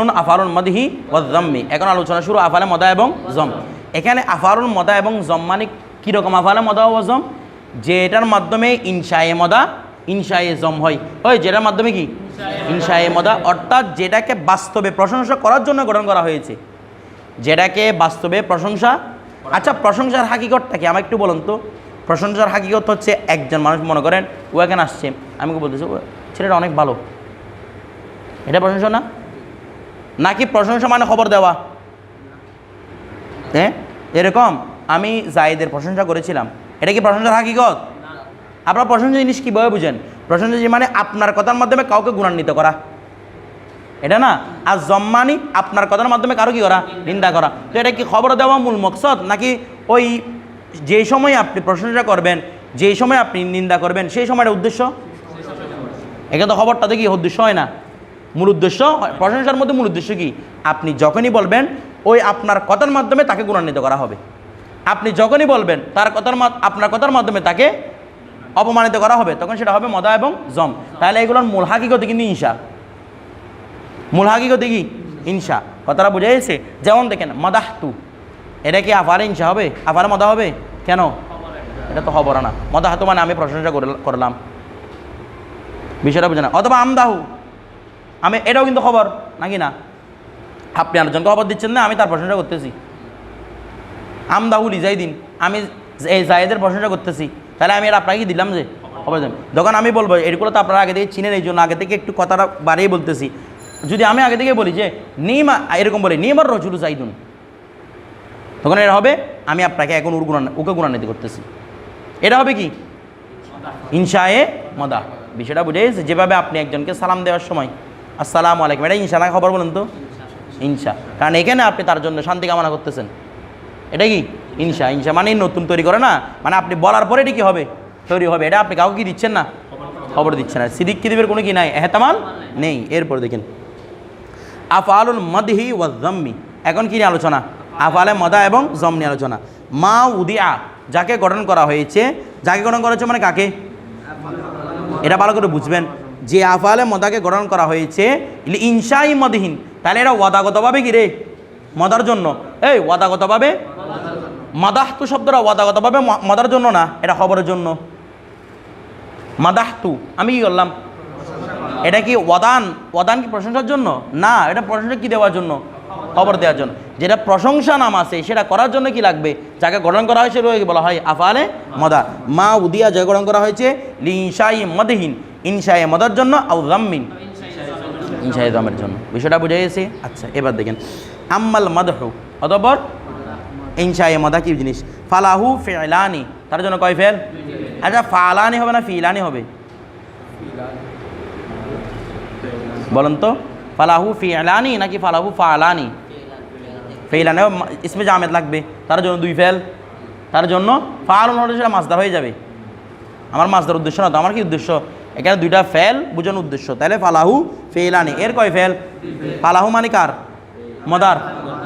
আফারুল মদহি ও জম্মি এখন আলোচনা শুরু আফালে মদা এবং জম। এখানে আফারুল মদা এবং জম মানে কীরকম আফালে মদা ও জম? যেটার মাধ্যমে ইনশায়ে মদা ইনশায়ে জম হয়। ওই যেটার মাধ্যমে কি? ইনশায়ে মদা। অর্থাৎ যেটাকে বাস্তবে প্রশংসা করার জন্য গঠন করা হয়েছে। যেটাকে বাস্তবে প্রশংসা আচ্ছা প্রশংসার হাকিকতটা কি? আমাকে একটু বলুন তো। প্রশংসার হাকিকত হচ্ছে একজন মানুষ মনে করেন ও এখানে আসছে। আমি বলতেছি "ও, ছেলেটা অনেক ভালো। এটা প্রশংসা না? নাকি প্রশংসা মানে খবর দেওয়া? হ্যাঁ এরকম? আমি জায়েদের প্রশংসা করেছিলাম। এটা কি প্রশংসার হাকিকত? আপনার প্রশংসা জিনিস কীভাবে বুঝেন? প্রশংসা জিনিস মানে আপনার কথার মাধ্যমে কাউকে গুণান্বিত করা। এটা না? আর জম্মানি আপনার কথার মাধ্যমে কারও কি করা? নিন্দা করা। তো এটা কি খবর দেওয়া মূল মকসদ? নাকি ওই যেই সময় আপনি প্রশংসা করবেন যেই সময় আপনি নিন্দা করবেন সেই সময়টা উদ্দেশ্য? এখানে তো খবরটাতে কি উদ্দেশ্য হয় না? মূল উদ্দেশ্য প্রশংসার মধ্যে মূল উদ্দেশ্য কি? আপনি যখনই বলবেন, ওই আপনার কথার মাধ্যমে তাকে গুণান্বিত করা হবে। আপনি যখনই বলবেন, তার কথার আপনার কথার মাধ্যমে তাকে অপমানিত করা হবে, তখন সেটা হবে মদা এবং জম। তাহলে এগুলোর মূল হাকিকতে কিন্তু ইনসা মূল হাকিকতে কি? ইনসা কথাটা বুঝে গেছে? যেমন দেখেন, মাদাহতু। এটা কি আফারে ইনসা হবে? আফারে মদা হবে? কেন? এটা তো খবর না। মদাহাতু মানে আমি প্রশংসা করল- করলাম। বিষয়টা বুঝে না অথবা আমদাহু। আমি, এটাও কিন্তু খবর, নাকি না? আপনি আরেকজনকে খবর দিচ্ছেন না, আমি তার প্রশংসা করতেছি। আমদাহু লিজাই দিন আমি এই জায়েদের প্রশংসা করতেছি। তাহলে আমি এটা আপনাকে দিলাম যে? খবর দেন যখন আমি বলব, এগুলো তো আপনারা আগে থেকে চিনেন, এই জন্য আগে থেকে একটু কথাটা বাড়িয়ে বলতেছি। যদি আমি আগে থেকে বলি যে, নিমা, এরকম বলি, নিমার রজুলু জাইদুন। তখন এটা হবে, আমি আপনাকে এখন ওর গুণান, ওকে গুণান্বিত করতেছি। এটা হবে কি? ইনশায়ে মদা বিষয়টা বুঝে যেভাবে আপনি একজনকে সালাম দেওয়ার সময় আসসালামু আলাইকুম। এটা ইনশাল্লাহ খবর বলুন তো? ইনশা কারণ এখানে আপনি তার জন্য শান্তি কামনা করতেছেন। এটা কি? ইনশা ইনশা মানে নতুন তৈরি করে না? মানে আপনি বলার পরে এটা কি হবে? তৈরি হবে। এটা আপনি কাউকে কি দিচ্ছেন না? খবর দিচ্ছেন না। সিদিক কিদিবের কোনো কি নাই? এহতামাল নেই। এরপর দেখেন। আফ আফআলুল মদহি ওয়া জম্মি এখন কি নিয়ে আলোচনা? আফআলে মদা এবং জম নিয়ে আলোচনা। মা উদিয়া, যাকে গঠন করা হয়েছে, যাকে গঠন করা হয়েছে মানে কাকে? এটা ভালো করে বুঝবেন। যে আফালে মদাকে গঠন করা হয়েছে ইলি ইনশাই মদহীন। তাহলে এটা ওয়াদাগতভাবে কি রে? মদার জন্য। এই, ওয়াদাগতভাবে? মাদাহতু শব্দটা ওয়াদাগতভাবে মদার জন্য না, এটা খবরের জন্য। মাদাহতু, আমি কি করলাম? এটা কি ওয়াদান? ওয়াদান কি প্রশংসার জন্য? না, এটা প্রশংসা কি দেওয়ার জন্য? খবর দেওয়ার জন্য। যেটা প্রশংসা নাম আছে, সেটা করার জন্য কি লাগবে? যাকে গঠন করা হয়েছে বলা হয় আফালে মদা। মা উদিয়া যে গঠন করা হয়েছে, লি ইনশাই মদহীন। ইনশায়ে মদার জন্য আউ জাম্মিন ইনশায়ে জামের জন্য। বিষয়টা বুঝে গেছে? আচ্ছা এবার দেখেন। আম্মাল মদহু অতপর ইনশায়ে মদা কি জিনিস? ফালাহু ফেলানি। তার জন্য কয় ফেল? আচ্ছা ফালানি হবে না ফিলানি হবে? বলেন তো ফালাহু ফিলানি নাকি ফালাহু ফালানি? ফেলানি ইসমে জামেদ লাগবে। তার জন্য দুই ফেল। তার জন্য ফালন হলে সেটা মাছদার হয়ে যাবে। আমার মাছদার উদ্দেশ্য না তো আমার কি উদ্দেশ্য? এখানে দুইটা ফেল বুঝানোর উদ্দেশ্য। তাহলে ফালাহু ফেলানি এর কয় ফেল? ফালাহু মানে কার? মদার।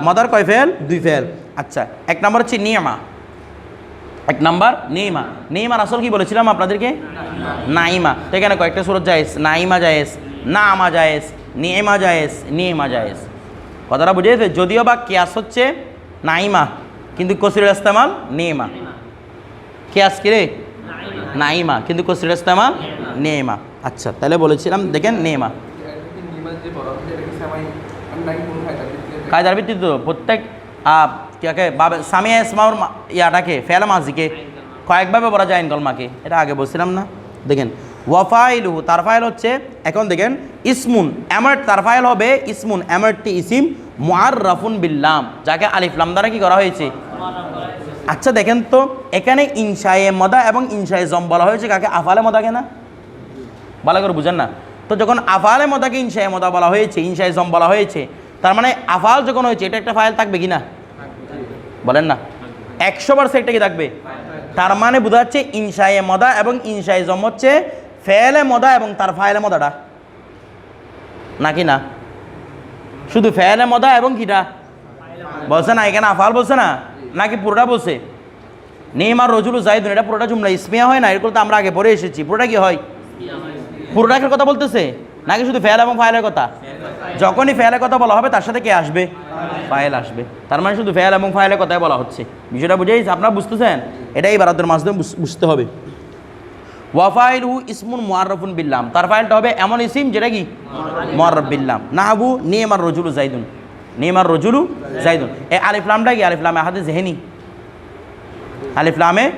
মদার কয় ফেল? দুই ফেল। আচ্ছা এক নম্বর হচ্ছে নিয়মা। এক নাম্বার নেইমা নেইমার আসল কি বলেছিলাম আপনাদেরকে? নাইমা। তো এখানে কয়েকটা সুরত জায়েজ। নাইমা জায়েজ, নামা জায়েজ, নিয়েমা জায়েজ নিয়েমা জায়েজ। কথাটা বুঝে গেছে? যদিও বা কেয়াস হচ্ছে নাইমা, কিন্তু কসিরের ইস্তেমাল নেমা কেয়াস কি রে? নাইমা। কিন্তু কসিরের ইস্তেমাল নেমা আচ্ছা তাহলে বলেছিলাম, দেখেন নেমা কায়দার ভিত্তিতে তো প্রত্যেক কাকে বাবে সামিয়া ইসমাউর ইয়াটাকে, ফেল মাজিকে কয়েকভাবে বলা যায় ইনকলমাকে। এটা আগে বলছিলাম না। দেখেন, ওয়াফাইলুহু, তার ফাইল হচ্ছে, এখন দেখেন, ইসমুন, অ্যামার্ট, তার ফাইল হবে ইসমুন, অ্যামার্টটি ইসিম মুআর রাফুন বিল্লাম, যাকে আলিফলাম দ্বারা কি করা হয়েছে? আচ্ছা দেখেন তো, এখানে ইনশায়ে মদা এবং ইনশায়ে জম বলা হয়েছে, কাকে? আফালে মদাকে না? ভালো করে বুঝেন না। তো যখন আফালে মদাকে ইনশায়ে মদা বলা হয়েছে, ইনশায়ে জম বলা হয়েছে, তার মানে আফাল যখন হয়েছে, এটা একটা ফাইল থাকবে কি না? বলেন না। একশো পার্সেন্ট একটা কি থাকবে? তার মানে বোঝা যাচ্ছে ইনশায়ে মদা এবং ইনশায়ে জম হচ্ছে ফেলে মদা এবং তার ফাইলে মদাটা। নাকি না? শুধু ফেলে মদা এবং কিটা? বলছে না, এখানে আফাল বলছে না? নাকি পুরোটা বলছে? নেইমার, রজুলু, জাইদুন, এটা পুরোটা জুমলা, ইসমিয়া হয় না? এরকম তো আমরা আগে পড়ে এসেছি। পুরোটা কি হয়? পুরোটাকের কথা বলতেছে? নাকি শুধু ফেল এবং ফাইলের কথা? যখনই ফেয়ালের কথা বলা হবে, তার সাথে কে আসবে? ফাইল আসবে। তার মানে শুধু ফেয়াল এবং ফাইলের কথাই বলা হচ্ছে। বিষয়টা বুঝেই আপনারা বুঝতেছেন? এটাই বারাতের মাধ্যমে বুঝ- বুঝতে হবে। ওয়াফাইল হু ইসমুন মোয়াররফুন বিল্লাম তার ফাইলটা হবে এমন ইসিম, যেটা কি? মোয়াররফ বিল্লাম না আবু আমার রজুলু, জাইদুন। নিয়মার রজুলু জাইদুন এ আলিফলামটা কি? আলিফলামে হাতে জেহেনি। আলিফলামে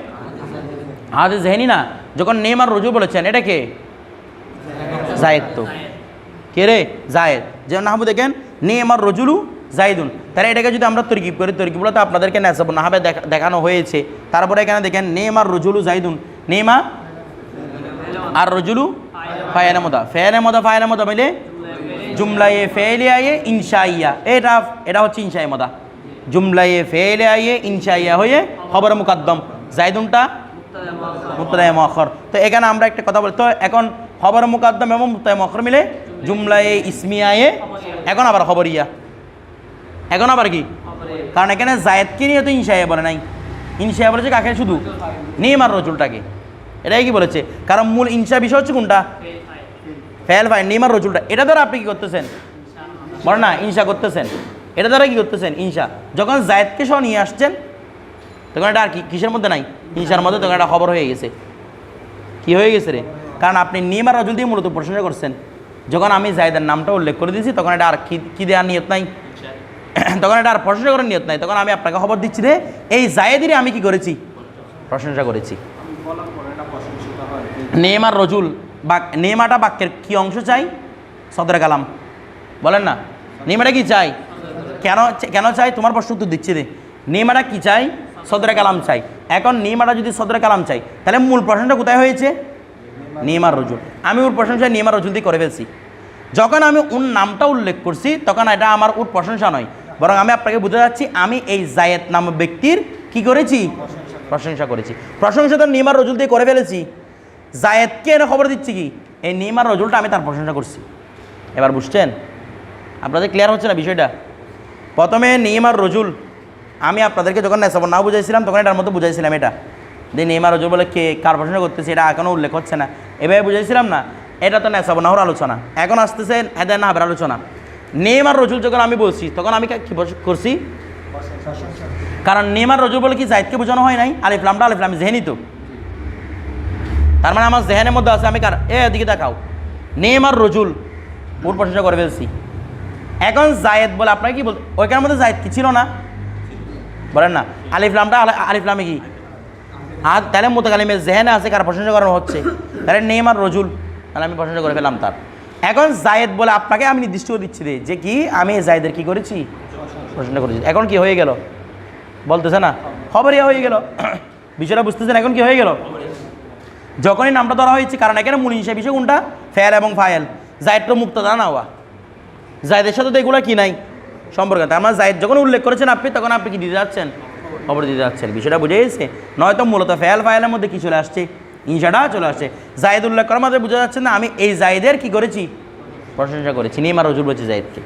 হাতে জেহেনি না? যখন নেমার রজু বলেছেন, এটা কে? জায়েদ তো। কে রে? জায়েদ যেমন নাহাবু দেখেন নেমার রজুলু জাইদুন তাহলে এটাকে যদি আমরা তরকিব করি তরকিবগুলো তো আপনাদেরকে নেসাবো নাহাবে দেখা- দেখানো হয়েছে। তারপরে এখানে দেখেন নেমার রজুলু জাইদুন নেমা আর রজুলু ফায়ানা মদা। ফায়ানা মদা ফায়ানা মদা মিলে জুমলায়ে ফেলে আয়ে ইনশাইয়া এটা এটা হচ্ছে ইনশাই মদা জুমলায়ে ফেলে আয়ে ইনশাইয়া হয়ে খবর মুকাদ্দম জাইদুনটা মুক্তায় মখর তো এখানে আমরা একটা কথা বলি তো এখন খবর মুকাদ্দম এবং মুক্তায় মখর মিলে জুমলায়ে ইসমিয়ায়ে এখন আবার খবরিয়া এখন আবার কি কারণ এখানে জায়েদকে নিয়ে তো ইনশাইয়া বলে নাই ইনশাইয়া বলেছে কাকে শুধু নেইমার রজুলটাকে এটাই কি বলেছে কারণ মূল ইনশা বিষয় হচ্ছে কোনটা ফেল ফাইন নেইমার রজুলটা। এটা দ্বারা আপনি কি করতেছেন? বলে না ইনশা করতেছেন। এটা দ্বারা কি করতেছেন? ইনশা। যখন জায়েদকে সহ নিয়ে আসছেন তখন এটা আর কি কিসের মধ্যে নাই? ইনশার মধ্যে তখন একটা খবর হয়ে গেছে। কি হয়ে গেছে রে? কারণ আপনি নিয়মার রজুল দিয়ে মূলত প্রশংসা করছেন। যখন আমি জায়দের নামটা উল্লেখ করে দিয়েছি তখন এটা আর কি কী দেওয়ার নিয়ত নাই? তখন এটা আর প্রশংসা করার নিয়ত নাই। তখন আমি আপনাকে খবর দিচ্ছি রে এই জায়েদেরই আমি কি করেছি? প্রশংসা করেছি। নেমার রজুল বা নেমাটা বাক্যের কি অংশ চাই? সদরে কালাম। বলেন না। নেমাটা কি চাই? কেন কেন চাই? তোমার প্রশ্ন উত্তর দিচ্ছি রে। নেমাটা কি চাই? সদরে কালাম চাই। এখন নেমাটা যদি সদরে কালাম চাই, তাহলে মূল প্রশ্নটা কোথায় হয়েছে? নেমার রজুল। আমি ওর প্রশংসা নেমার রজুল দিয়ে করে ফেলছি। যখন আমি ওর নামটা উল্লেখ করছি, তখন এটা আমার ওর প্রশংসা নয়। বরং আমি আপনাকে বুঝতে যাচ্ছি, আমি এই জায়েদ নাম ব্যক্তির কি করেছি? প্রশংসা করেছি। প্রশংসা তো নেমার রজুল দিয়ে করে ফেলেছি। জায়েদকে এনে খবর দিচ্ছি কি? এই নেমার রজুলটা আমি তার প্রশংসা করছি। এবার বুঝছেন? আপনাদের ক্লিয়ার হচ্ছে না বিষয়টা? প্রথমে নেইমার রজুল আমি আপনাদেরকে যখন নেশাব না বুঝাইছিলাম, তখন এটার মতো বুঝাইছিলাম এটা। যে নেইমার রজুল বলে কে, কার প্রশ্ন করতেছে, এটা এখনও উল্লেখ হচ্ছে না। এভাবে বুঝাইছিলাম না, এটা তো নেশাব নাহর আলোচনা। এখন আসতেছে না হাবের আলোচনা। নেইমার রজুল যখন আমি বলছি, তখন আমি কি করছি? কারণ নেইমার রজুল বলে কি জাইদকে বোঝানো হয় নাই? আলিফলামটা আলিফলাম জেহেনি তো। তার মানে আমার জেহেনের মধ্যে আছে, আমি কার? এ, এদিকে দেখাও। নেইমার রজুল ওর প্রশংসা করে ফেলছি। এখন জায়েদ বলে, আপনার কি বল ওইখানের মধ্যে জায়েদ কি ছিল না? বলেন না। আলিফলামটা আলি- আলিফলামে কি? আর তাহলে মোতাকালিমে জেহেনে আছে, কার প্রশংসা করানো হচ্ছে? তাহলে নেইমার রজুল, তাহলে আমি প্রশংসা করে ফেলাম তার। এখন জায়েদ বলে, আপনাকে আমি নির্দিষ্ট দিচ্ছি রে, যে কি আমি জায়েদের কি করেছি? প্রশংসা করেছি। এখন কি হয়ে গেল? বলতেছে না? খবরিয়া হয়ে গেল? বিষয়টা বুঝতেছেন? এখন কি হয়ে গেল? যখনই নামটা ধরা হয়েছে, কারণ এখানে মূল হিসেবে বিষয় কোনটা? ফেয়াল এবং ফায়েল। জায়েদ তো মুক্ত না হওয়া জায়েদের সাথে তো এগুলো কি নাই? সম্পর্ক মানে জায়েদ যখন উল্লেখ করেছেন আপনি, তখন আপনি কি দিতে যাচ্ছেন? খবর দিতে যাচ্ছেন। বিষয়টা বুঝে গেছে? নয়তো মূলত ফেয়াল ফায়ালের মধ্যে কী চলে আসছে? ইনশাটা চলে আসছে। জায়েদ উল্লেখ করার মধ্যে বোঝা যাচ্ছে না, আমি এই জায়েদের কি করেছি? প্রশংসা করেছি। নিমার রজুর বলেছি জায়েদকে।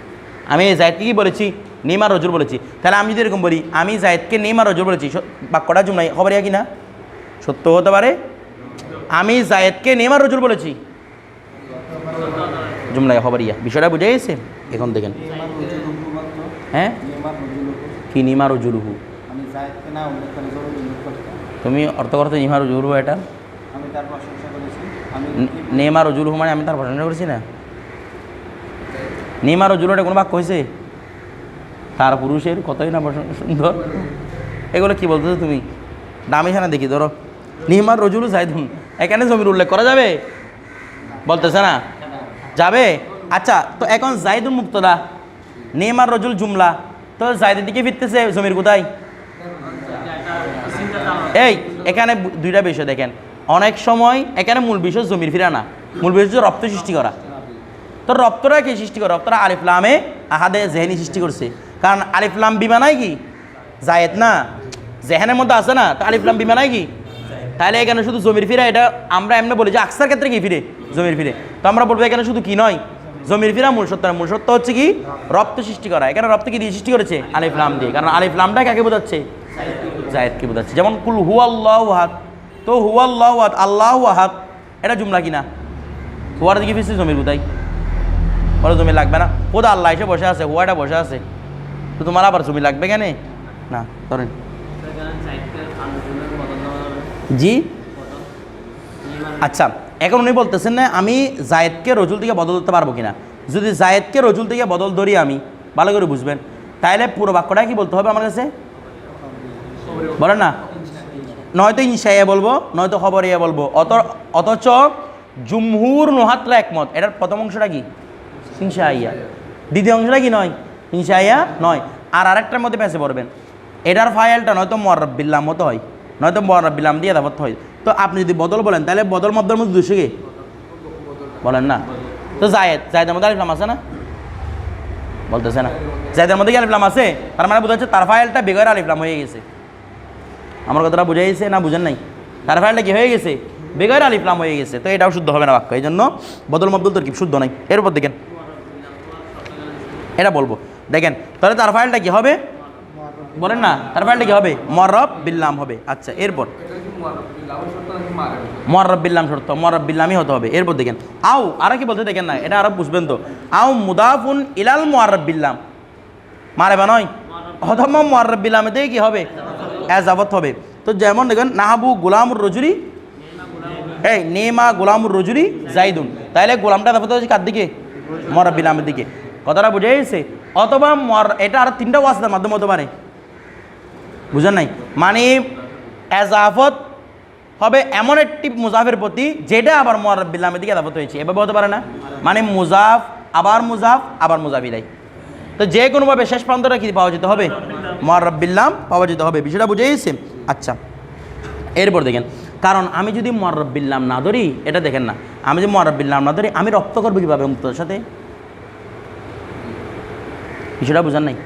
আমি এই জায়েদকে কি বলেছি? নিমার রজুর বলেছি। তাহলে আমি যদি এরকম বলি, আমি জায়েদকে নিমার রজুর বলেছি বাক্যটা জুমলাই খবর কি না? সত্য হতে পারে? আমি জায়েদকে নেমার রজুল বলেছি। জুমলাই খবরিয়া। বিষয়টা বুঝে গেছে? এখন দেখেন। হ্যাঁ? কি নিমা রজুলহু তুমি অর্থ করতে নিমা রজুলহু এটা? নেমা রজুলহু মানে আমি তার প্রশংসা করেছি না? নেমা রজুল এটা কোনো বাক্য হয়েছে তার পুরুষের কতই না প্রশংসা সুন্দর। এগুলো কি বলতেছো তুমি? দামি এখানে দেখি ধরো। নিহমার রজুলু জায়দুন এখানে জমির উল্লেখ করা যাবে? বলতেছে না? যাবে? আচ্ছা তো এখন জাইদুল মুক্তদা নেমার রজুল জুমলা, তো জায়দের দিকে ফিরতেছে জমির কোথায়? এই, এখানে দুইটা বিষয় দেখেন। অনেক সময় এখানে মূল বিষয় জমির ফিরা না মূল বিষয় রপ্ত সৃষ্টি করা। তো রপ্তরা কি সৃষ্টি করে? রপ্তরা আলিফলামে আহাদে জেহেনি সৃষ্টি করছে। কারণ আলিফলাম বিমানায় কি? জায়েদ না। জেহেনের মধ্যে আছে না? তো আলিফলাম বিমানায় কি? তাহলে এখানে শুধু জমির ফিরা, এটা আমরা এমনি বলি যে আকসার ক্ষেত্রে কি ফিরে? জমির ফিরে। তো আমরা বলব এখানে শুধু কি নয়, জমির ফিরা মূল সত্য মূল সত্য হচ্ছে কি? রপ্ত সৃষ্টি করা। এখানে রপ্ত কি দিয়ে সৃষ্টি করেছে? আলিফলাম দিয়ে। কারণ আলিফলামটা কাকে বোঝাচ্ছে? জায়েদকে বোঝাচ্ছে। যেমন কুল হু আল্লাহ হাত তো হু আল্লাহ হাত আল্লাহ হাত এটা জুমলা কিনা? হুয়ার দিকে ফিরছে জমির কোথায় বলে জমি লাগবে না। খোদা আল্লাহ এসে বসে আছে, হুয়াটা বসে আছে। তো তোমার আবার জমি লাগবে কেন? না, ধরেন। জি? আচ্ছা এখন উনি বলতেছেন না, আমি জায়েদকে রজুল থেকে বদল ধরতে পারব কিনা? যদি জায়েদকে রজুল থেকে বদল ধরি আমি, ভালো করে বুঝবেন। তাহলে পুরো বাক্যটা কি বলতে হবে আমার কাছে? বলেন না। নয়তো ইনশাইয়া বলব, নয়তো খবর ইয়া বলব। অত, অথচ জুমহুর নোহাতরা একমত। এটার প্রথম অংশটা কি? ইনশাইয়া। দ্বিতীয় অংশটা কি নয়? ইনশাইয়া নয়। আর আরেকটার মধ্যে পেঁচে পড়বেন। এটার ফাইলটা নয়তো মরব্বিল্লাম মতো হয়। নয়তো মরব্বিল্লাম দিয়ে দাবত হয়। তো আপনি যদি বদল বলেন, তাহলে বদল মধ্যের মধ্যে দুশো কি? বলেন না। তো জায়েদ, জায়েদের মধ্যে আলিফলাম আছে না? বলতেছে না। জায়েদের মধ্যে কি আলিফলাম আছে? তার মানে বোঝা যাচ্ছে তার ফাইলটা বেগর আলিফলাম হয়ে গেছে। আমার কথাটা বুঝে গেছে না বুঝেন নাই? তার ফাইলটা কি হয়ে গেছে? বেগর আলিফলাম হয়ে গেছে। তো এটাও শুদ্ধ হবে না বাক্য এই জন্য বদল তোর কি? শুদ্ধ নাই। এর উপর দেখেন। এটা বলব। দেখেন, তাহলে তার ফাইলটা কি হবে? বলেন না, তার ফাইলটা কি হবে? মরব বিল্লাম হবে। আচ্ছা এরপর? মরব বিল্লাম শর্ত, মরব বিল্লামই হতে হবে। এরপর দেখেন, আও, আর কি বলতে দেখেন না, এটা আরও বুঝবেন তো। আও মুদাফুন ইলাল মোয়ারব বিল্লাম। মারে বা নয়? অথবা মোয়ারব বিল্লামেতে কি হবে? এজাবত হবে। তো যেমন দেখেন, নাহাবু গোলামুর রজুরি, এই নেমা গোলামুর রজুরি জাইদুন। তাইলে গোলামটা দাফত হচ্ছে কার দিকে? মরব বিল্লামের দিকে। কথাটা বুঝে গেছে অথবা মর, এটা আর তিনটা ওয়াসদার মাধ্যমে হতে পারে। বুঝেন নাই? মানে এজাফত হবে এমন একটি মুজাফের প্রতি যেটা আবার মোয়ারবিল্লামের দিকে এজাফত হয়েছে। এভাবে হতে পারে না? মানে মুজাফ, আবার মুজাফ, আবার মুজাফিলাই তো যে কোনোভাবে শেষ প্রান্তটা কি পাওয়া যেতে হবে? মোয়ারবিল্লাম পাওয়া যেতে হবে। বিষয়টা বুঝে গেছে আচ্ছা। এরপর দেখেন, কারণ আমি যদি মোয়ারবিল্লাম না ধরি, এটা দেখেন না, আমি যদি মোয়ারবিল্লাম না ধরি, আমি রপ্ত করব কীভাবে মুক্তর সাথে? বিষয়টা বুঝান নাই?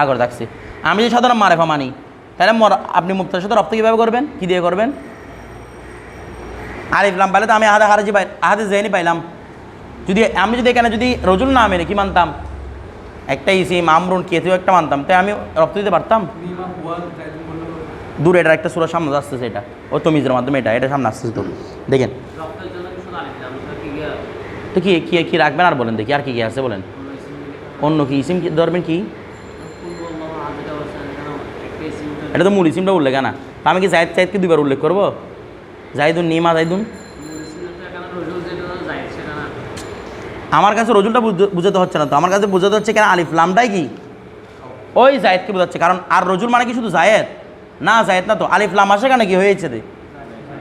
আগর থাকছে। আমি যদি সাধারণ মারেফা মানি, তাহলে আপনি মুক্তার সাথে রপ্ত কীভাবে করবেন? কী দিয়ে করবেন? আরিফলাম পাইলে তো আমি আহাদে হারাজি পাই, আহাদে জেনি পাইলাম। যদি, আমি যদি এখানে যদি রজুল না মেনে, কি মানতাম? একটা ইসিম আমরুন কেতেও একটা মানতাম। তাই আমি রপ্ত দিতে পারতাম? দূরে এটা একটা সুরার সামনে আসতেছে এটা। ও তমিজের মাধ্যমে এটা এটা সামনে আসতেছে তো। দেখেন। তো কি কি কি রাখবেন আর বলেন দেখি, আর কি কি আছে বলেন? অন্য কি, ইসিম ধরবেন কি? এটা তো মূল ইসিমটা উল্লেখ না আমি কি জায়দ চাইদকে দুবার উল্লেখ করব? জাইদুন নিমা জাইদুন আমার কাছে রজুলটা বুঝ- বুঝাতে হচ্ছে না তো। আমার কাছে বোঝাতে হচ্ছে কেন আলিফ, লামটাই কি? ওই জায়েদকে বোঝাচ্ছে, কারণ আর রজুল মানে কি শুধু জায়েদ? না জায়েদ না তো। আলিফ, লাম আসে কেন কি হয়েছে রে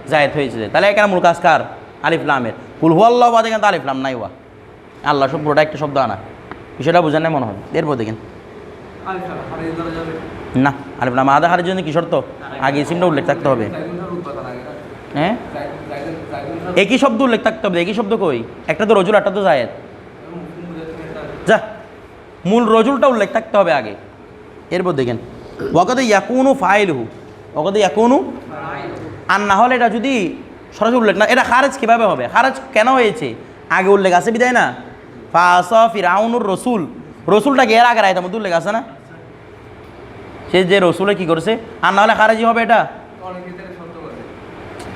জায়েদ হয়েছে তাহলে এখানে মূল কাজ কার? আলিফ, লামের। কুল হু আল্লাহ বাদে কিন্তু আলিফ, লাম নাই, ওয়া। আল্লাহ সব পুরোটা একটা শব্দ আনা। বিষয়টা বোঝার নাই মনে হয়? এরপর দেখেন। না আলিফ লাম আদা হারের জন্য কি শর্ত? আগে ইসিমটা উল্লেখ থাকতে হবে। হ্যাঁ একই শব্দ উল্লেখ থাকতে হবে, একই শব্দ কই? একটা তো রজুল একটা তো জায়েদ। যা, মূল রজুলটা উল্লেখ থাকতে হবে আগে। এরপর দেখেন ওকদে ইয়াকুনু ফাইলহু ওকদে ইয়াকুনু আর না হলে এটা যদি সরাসরি উল্লেখ না, এটা খারেজ কীভাবে হবে? খারেজ কেন হয়েছে? আগে উল্লেখ আছে বিদায় না? ফাস ফিরাউনুর রসুল। রসুলটাকে এর আগে রায়তার মধ্যে উল্লেখ আছে না? সে যে রসুলে কি করেছে? আর না হলে খারেজি হবে এটা?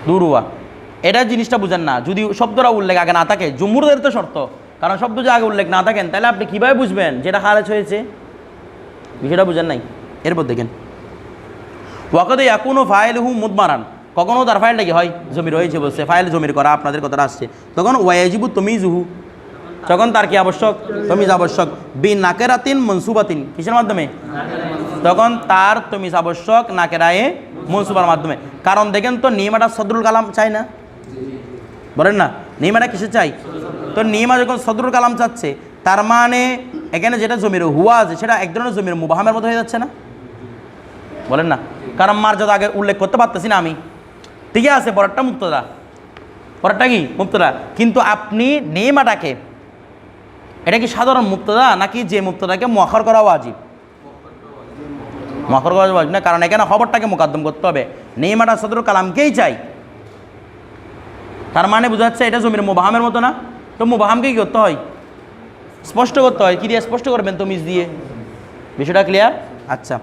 দুরুয়া। এটা জিনিসটা বুঝেন না। যদি শব্দটা উল্লেখ আগে না থাকে জুমুরদের তো শর্ত। কারণ শব্দ যদি আগে উল্লেখ না থাকেন, তাহলে আপনি কীভাবে বুঝবেন যেটা খারাজ হয়েছে? বিষয়টা বুঝেন নাই? এরপর দেখেন। ওয়াকদে এখনও ফাইল হু মুদমারান। কখনও তার ফাইলটা কি হয়? জমির হয়েছে বলছে। ফাইল জমির করা আপনাদের কথাটা আসছে। তখন ওয়াজিবু তমিজুহু। তখন তার কি আবশ্যক? তমিজ আবশ্যক। বি নাকেরাতিন মনসুবাতিন। কিসের মাধ্যমে? তখন তার তমিজ আবশ্যক নাকেরায়ে মনসুবার মাধ্যমে। কারণ দেখেন তো নিয়মাটা সদরুল কালাম চাই না? বলেন না, নিয়মাটা কিসে চাই? তো নিয়মা যখন সদরুল কালাম চাচ্ছে, তার মানে এখানে যেটা জমির হুয়া আছে, সেটা এক ধরনের জমির মুবাহামের মতো হয়ে যাচ্ছে না? বলেন না। কারণ মার যত আগে উল্লেখ করতে পারতেছি না আমি। ঠিক আছে, পরেরটা মুক্তদা। পরেরটা কি? মুক্তদা। কিন্তু আপনি নেমাটাকে এটা কি সাধারণ মুক্তদা নাকি যে মুক্তদাকে মখর করা ওয়াজিব? মখর করা ওয়াজিব না, কারণ এখানে খবরটাকে মোকাদ্দম করতে হবে। নেমাটা সদর কালামকেই চাই। তার মানে বোঝা যাচ্ছে এটা জমির মুবাহামের মতো না? তো মুবাহামকে কি করতে হয়? স্পষ্ট করতে হয়। কি দিয়ে স্পষ্ট করবেন তমিজ দিয়ে? বিষয়টা ক্লিয়ার আচ্ছা।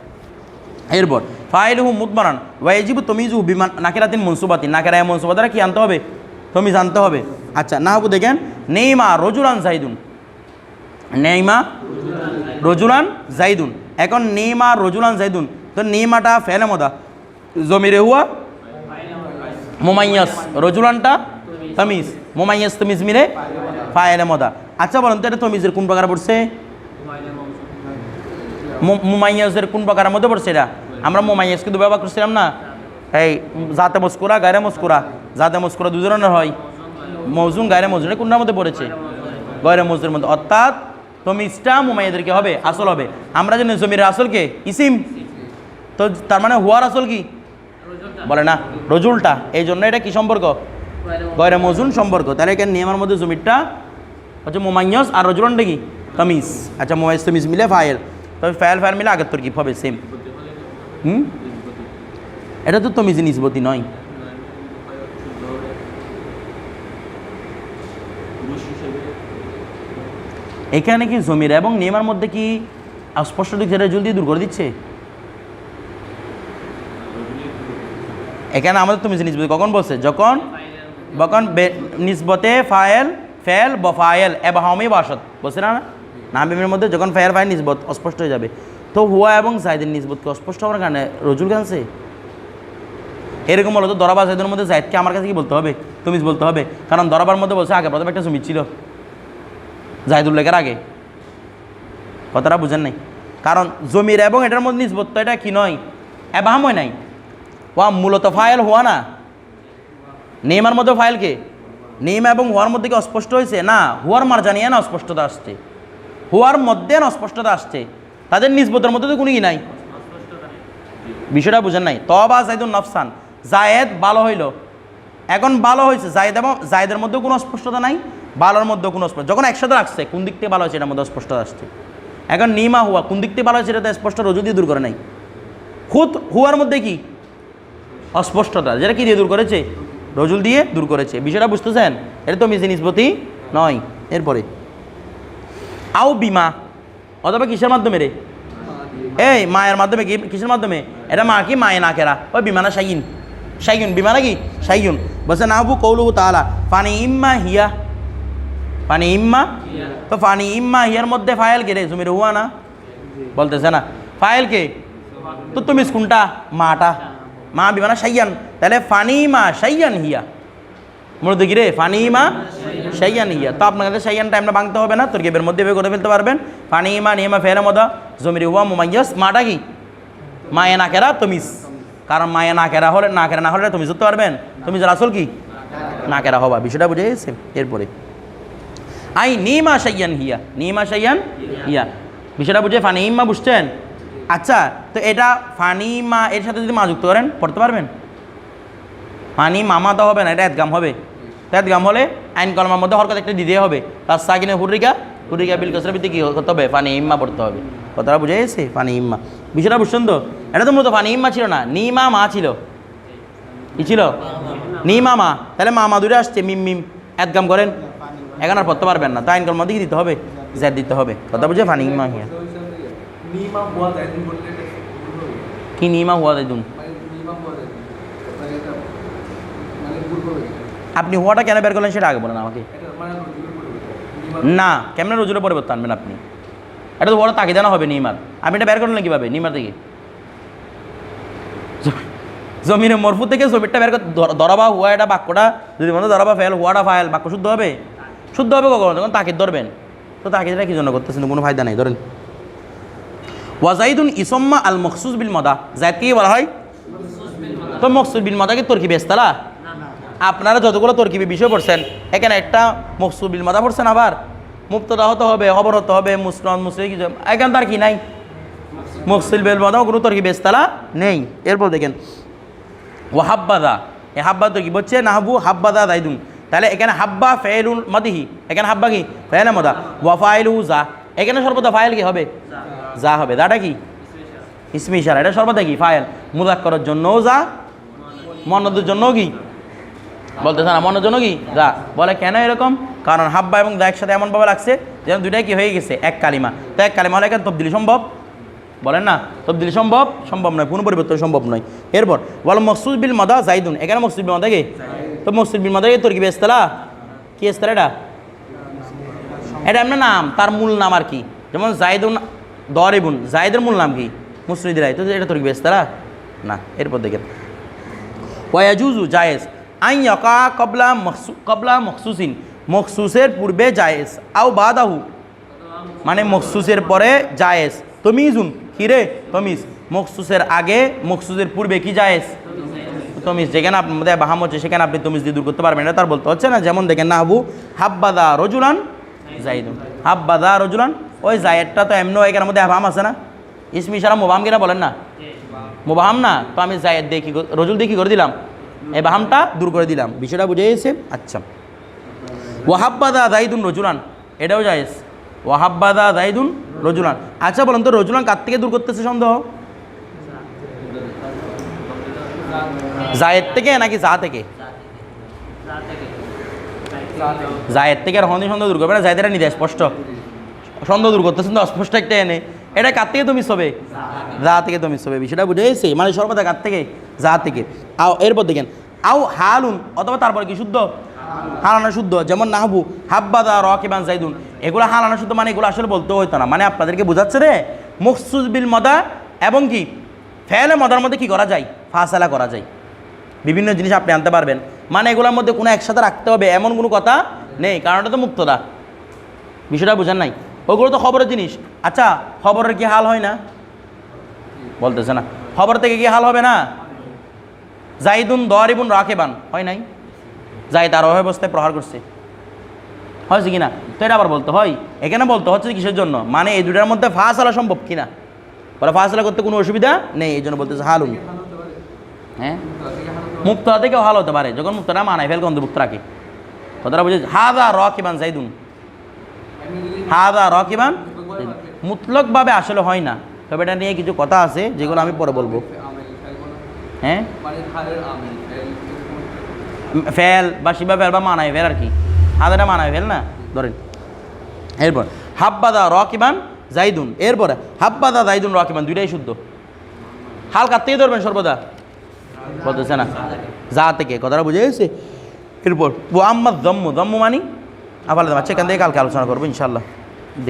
এরপর ফাইল ফাইলহু মুদমারান ওয়াইজিবু তমিজু বিমান নাকেরাতিন মনসুবাতি। নাকেরায় মনসুবাতারা কি আনতে হবে? তমিজ আনতে হবে। আচ্ছা না হবু দেখেন, নেইমা রজুলান জাইদুন। নেইমা, রজুলান, জাইদুন। এখন নেইমা, রজুলান, জাইদুন। তো নেইমাটা ফেলে মদা। জমিরে হুয়া? মোমাইয়াস। রজুলানটা তমিজ। মোমাইয়াস তমিজ মিলে ফায়েলে মদা। আচ্ছা বলুন তো এটা তমিজের কোন প্রকার পড়ছে? মোমাইয়াসের কোন প্রকারের মধ্যে পড়ছে এটা? আমরা মোমাইয়াস কিন্তু ব্যবহার করছিলাম না। এই, জাতে মস্কুরা গায়ে মস্কুরা। জাতে মস্কুরা দু ধরনের হয়। মৌজুন গায়ে এটা কোনটার মধ্যে পড়েছে? গয়রে মজুর মধ্যে। অর্থাৎ তমিজটা মোমাইয়াদেরকে হবে আসল হবে। আমরা জানি জমির আসল কে? ইসিম। তো তার মানে হুয়ার আসল কি? বলে না রজুলটা। এই জন্য এটা কি সম্পর্ক? গয়রে মজুন সম্পর্ক। তাহলে এখানে নিয়মের মধ্যে জমিরটা হচ্ছে মোমাইয়স আর রজুলনটা কি? তমিজ আচ্ছা মোমাইজ তমিজ মিলে ফায়েল। তবে ফায়েল ফায়েল মিলে আগের তোর কি হবে? সেম হুম? এটা তো তমিজ নিসবতি নয়। এখানে কি জমির এবং নিয়মের মধ্যে কি স্পষ্ট দিক সেটা জলদি দূর করে দিচ্ছে? এখানে আমাদের তুমি নিসবত কখন বলছে? যখন? যখন বে- নিসবতে ফায়েল, ফেল, ব ফায়েল এবাহমি বাসত বলছে না? নামিমের মধ্যে যখন ফায়েল ফায়েল নিসবত অস্পষ্ট হয়ে যাবে। তো হুয়া এবং জায়দের নিসবতকে অস্পষ্ট হওয়ার কারণে রজুল গানছে এরকম বলো তো দরাবা জায়দের মধ্যে জায়দকে আমার কাছে কি বলতে হবে? তুমি বলতে হবে। কারণ দরাবার মধ্যে বলছে, আগে প্রথমে একটা জমি ছিল। জাহিদুল্লেখের আগে। কথাটা বুঝেন নাই? কারণ জমির এবং এটার মধ্যে নিসবত তো এটা কি নয়? এবাহাময় নাই। ওয়া মূলত ফাইল হওয়া না? নেইমার মধ্যে ফাইল কে? নেইম এবং হুয়ার মধ্যে কি অস্পষ্ট হয়েছে? না, হুয়ার মার মার্জানিয়া না অস্পষ্টতা আসছে। হুয়ার মধ্যে না অস্পষ্টতা আসছে। তাদের নিসবতের মধ্যে তো কোনো কি নাই। বিষয়টা বুঝেন নাই? তবা জাইদুল নফসান। জায়েদ ভালো হইল। এখন ভালো হয়েছে। জায়েদ এবং জায়েদের মধ্যে কোনো অস্পষ্টতা নাই। ভালোর মধ্যে কোনো অস্পষ্ট যখন একসাথে রাখছে, কোন দিক থেকে ভালো হয়েছে এটার মধ্যে স্পষ্ট আসছে। এখন নিমা হুয়া, কোন দিক থেকে ভালো হয়েছে এটা স্পষ্ট রজু দিয়ে দূর করে নাই। খুদ হুয়ার মধ্যে কি? অস্পষ্টতা, যেটা কি দিয়ে দূর করেছে? রজুল দিয়ে দূর করেছে। বিষয়টা বুঝতেছেন? এটা তো মিসে নিসবতি নয়। এরপরে, আও বিমা, অথবা কিসের মাধ্যমে রে? এই, মায়ের মাধ্যমে কি কিসের মাধ্যমে? এটা মা কি? মায়ে না কেরা ওই বিমানা সাইন সাইগুন বিমানা কি সাইগুন বলছে না বু কৌলু তালা পানি ইম্মা হিয়া পানি ইম্মা? তো পানি ইম্মা হিয়ার মধ্যে ফাইল কে রে? জমির হুয়া না বলতেছে না। ফাইল কে? তো তুমি কোনটা? মাটা। মা বিমানা সাইয়ান তাহলে ফানি মা সাইয়ান হিয়া। মূলত কি রে? ফানি মা সাইয়ান হিয়া। তো আপনাদের সাইয়ান টাইমটা ভাঙতে হবে না। তোর গেবের মধ্যে বের করে ফেলতে পারবেন। ফানি মা নিয়মা ফেরে মদা। জমির হুয়া মুমাইয়াস, মাটা কি? মায়ে না কেরা, তমিস। কারণ মায়ে না কেরা হলে না কেরা না হলে তুমি ধরতে পারবেন। তুমি যারা আসল কি? না কেরা হবা। বিষয়টা বুঝে গেছে। এরপরে। আই নিমা সাইয়ান হিয়া। নিমা সাইয়ান হিয়া। বিষয়টা বুঝে ফানি ইম্মা বুঝছেন? আচ্ছা তো এটা ফানি মা এর সাথে যদি মা যুক্ত করেন পড়তে পারবেন? ফানি মামা তো হবে না এটা একগাম হবে। তো একগাম হলে আইন কলমার মধ্যে হরকত একটা দিতে হবে। তার সাকিনে হুরিকা হুরিকা বিল কসরা ভিত্তি কী করতে হবে? ফানি ইম্মা পড়তে হবে। কথাটা বুঝে গেছে? ফানি ইম্মা বিষয়টা বুঝছেন তো? এটা তো মূলত ফানি ইম্মা ছিল না নিমা মা ছিল। কি ছিল? নিমা মা। তাহলে মামা দূরে আসছে মিম মিম। একগাম করেন। এখন আর পড়তে পারবেন না। তো আইন কলমার দিকে দিতে হবে? জ্যাদ দিতে হবে। কথা বুঝে ফানি ইম্মা হিয়া। কি নিমা হুয়া দেদুন। আপনি হুয়াটা কেন বের করলেন সেটা আগে বলেন আমাকে। না, কেমন রোজুরে পরিবর্তন আনবেন আপনি? এটা তো বড় তাকিদানা হবে নিমার। আপনি এটা বের করলেন কীভাবে? নিমার থেকে। জমিনে মরফু থেকে জমিটা বের করে ধরাবা হুয়া এটা বাক্যটা। যদি মনে ধরাবা ফেল, হুয়াটা ফাইল, বাক্য শুদ্ধ হবে? শুদ্ধ হবে কখন? তখন তাকিদ ধরবেন। তো তাকিদটা কি জন্য করতেছেন? কোনো ফায়দা নেই, ধরেন। ওয়াজাইদুন ইসম্মা আল মখসুস বিল মদা। জায়দ কি বলা হয়? তো মকসুদ বিল কি তোর কি বেস্তালা আপনারা যতগুলো তরকিবি বিষয় পড়ছেন, এখানে একটা মকসুদ বিল মাদা পড়ছেন আবার। মুক্তদা হতে হবে, খবর হতে হবে মুসলমান মুসলিম, কিছু এখানে তার কি নাই? মকসুল বিল মাদাও কোনো তরকি বেস্তালা নেই। এরপর দেখেন। ও হাব্বাদা। এ হাব্বা তো কি বলছে নাহবু হাব্বাদা দাইদুন তাহলে এখানে হাব্বা ফেলুল মাদিহি এখানে হাব্বা কি? ফেলে মদা। ওয়া ফাইলু যা। এখানে সর্বদা ফাইল কি হবে? যা। হবে। দাটা কি? ইসমি ইশারা। এটা সর্বদা কি? ফাইল। মুদাক করার জন্যও যা। মন্নদের জন্যও কি? বলতেছে না মনের জন্য কি? যা। বলে কেন এরকম? কারণ হাব্বা এবং দা একসাথে এমনভাবে লাগছে যেন দুইটাই কি হয়ে গেছে? এক কালিমা। তো এক কালিমা হলে এখানে তবদিলি সম্ভব? বলেন না। তবদিলি সম্ভব? সম্ভব নয়। পুনঃ পরিবর্তন সম্ভব নয়। এরপর বলো মকসুদ বিল মাদা জাইদুন। এখানে মকসুদ বিল মাদা কি? তো মকসুদ বিল মাদা কি তোর কি বেস্তালা কি এস্তালা এটা? এটা এমনি নাম, তার মূল নাম আর কি। যেমন জায়দুন দরিবুন জায়দের মূল নাম কি? মুসরিদি রায় তো এটা তোর বেশ তারা না, এরপর দেখেন ওয়াজুজু জায়েজ আই অকা কবলা মখসু, কবলা মখসুসিন। মখসুসের পূর্বে জায়েজ। আও বাদাহু। মানে মখসুসের পরে জায়েজ। তমিজুন, কিরে? তমিজ। মখসুসের আগে, মখসুসের পূর্বে কি জায়েজ? তমিজ যেখানে মধ্যে বাহাম হচ্ছে, সেখানে আপনি তমিজ দিয়ে দূর করতে পারবেন, এটা তার বলতে হচ্ছে না। যেমন দেখেন না আবু হাব্বাদা রজুলান জাইদুন হাব্বাদা রজুলান, ওই জায়েদটা তো এমন এখানের মধ্যে বাহাম আছে না? ইসমি সারা মোবাহাম কিনা বলেন না? মোবাহাম না? তো আমি জায়েদ দিয়ে কি রজুল দিয়ে কি করে দিলাম? এই বাহামটা দূর করে দিলাম। বিষয়টা বুঝে গেছে? আচ্ছা। ওয়াহাব্বাদা জাইদুন রজুলান, এটাও জায়েজ। ওয়াহাব্বাদা জাইদুন রজুলান। আচ্ছা বলুন তো রজুলান কার থেকে দূর করতেছে সন্দেহ? জায়েদ থেকে নাকি যা থেকে? জায়েদ থেকে আর হন্দি সন্দেহ দূর করবে না জায়েদের নিদে স্পষ্ট। সন্দেহ দূর করতেছেন তো অস্পষ্ট একটা এনে। এটা কার থেকে তুমি হবে যা থেকে তুমি হবে বিষয়টা বুঝে গেছে? মানে সর্বদা কার থেকে? যা থেকে। আও, এরপর দেখেন। আও হালুন, অথবা তারপর কি শুদ্ধ? হালানা শুদ্ধ। যেমন নাহবু, হাব্বাদা রকিবান জাইদুন এগুলো হালানা শুদ্ধ মানে এগুলো আসলে বলতে হইতো না। মানে আপনাদেরকে বোঝাচ্ছে রে মকসুস বিল মদা এবং কি? ফেলে মদার মধ্যে কি করা যায়? ফাসালা করা যায়। বিভিন্ন জিনিস আপনি আনতে পারবেন। মানে এগুলোর মধ্যে কোনো একসাথে রাখতে হবে, এমন কোনো কথা নেই, কারণ এটা তো মুক্তদা। বিষয়টা বোঝার নাই? ওগুলো তো খবরের জিনিস। আচ্ছা খবরের কি হাল হয় না? বলতেছে না। খবর থেকে কি হাল হবে না? জাইদুন দরিবুন রাখেবান হয় নাই? জাইদ আর অবস্থায় প্রহার করছে। হয়েছে কি না? তো এটা আবার বলতে হয়। এখানে বলতে হচ্ছে কিসের জন্য? মানে এই দুটার মধ্যে ফাঁসালা সম্ভব কিনা বলে ফাঁসলা করতে কোনো অসুবিধা নেই, এই জন্য বলতেছে হালুন হ্যাঁ? মুক্ত থেকে ভালো হতে পারে। যখন মুক্তটা মানায়, ফেল অন্তর্ভুক্ত রাখে। কথাটা বুঝে হাদা রকিবান জাইদুন হাদা রকিবান মুতলকভাবে আসলে হয় না। তবে এটা নিয়ে কিছু কথা আছে, যেগুলো আমি পরে বলব। হ্যাঁ? ফেল বা শিবা ফেল বা মানায় ফেল আর কি। হাদাটা মানায় ফেল না? ধরেন। এরপর, হাব্বাদা রকিবান জাইদুন এরপরে, হাব্বাদা জাইদুন রকিবান, দুইটাই শুদ্ধ। হাল কাটতেই ধরবেন সর্বদা। বলতেছে না? যা থেকে কথাটা বুঝে গেছে? এরপর ও আম্মা দম্মু দম্মু মানি? আবার আচ্ছা এখান থেকে কালকে আলোচনা করব ইনশাল্লাহ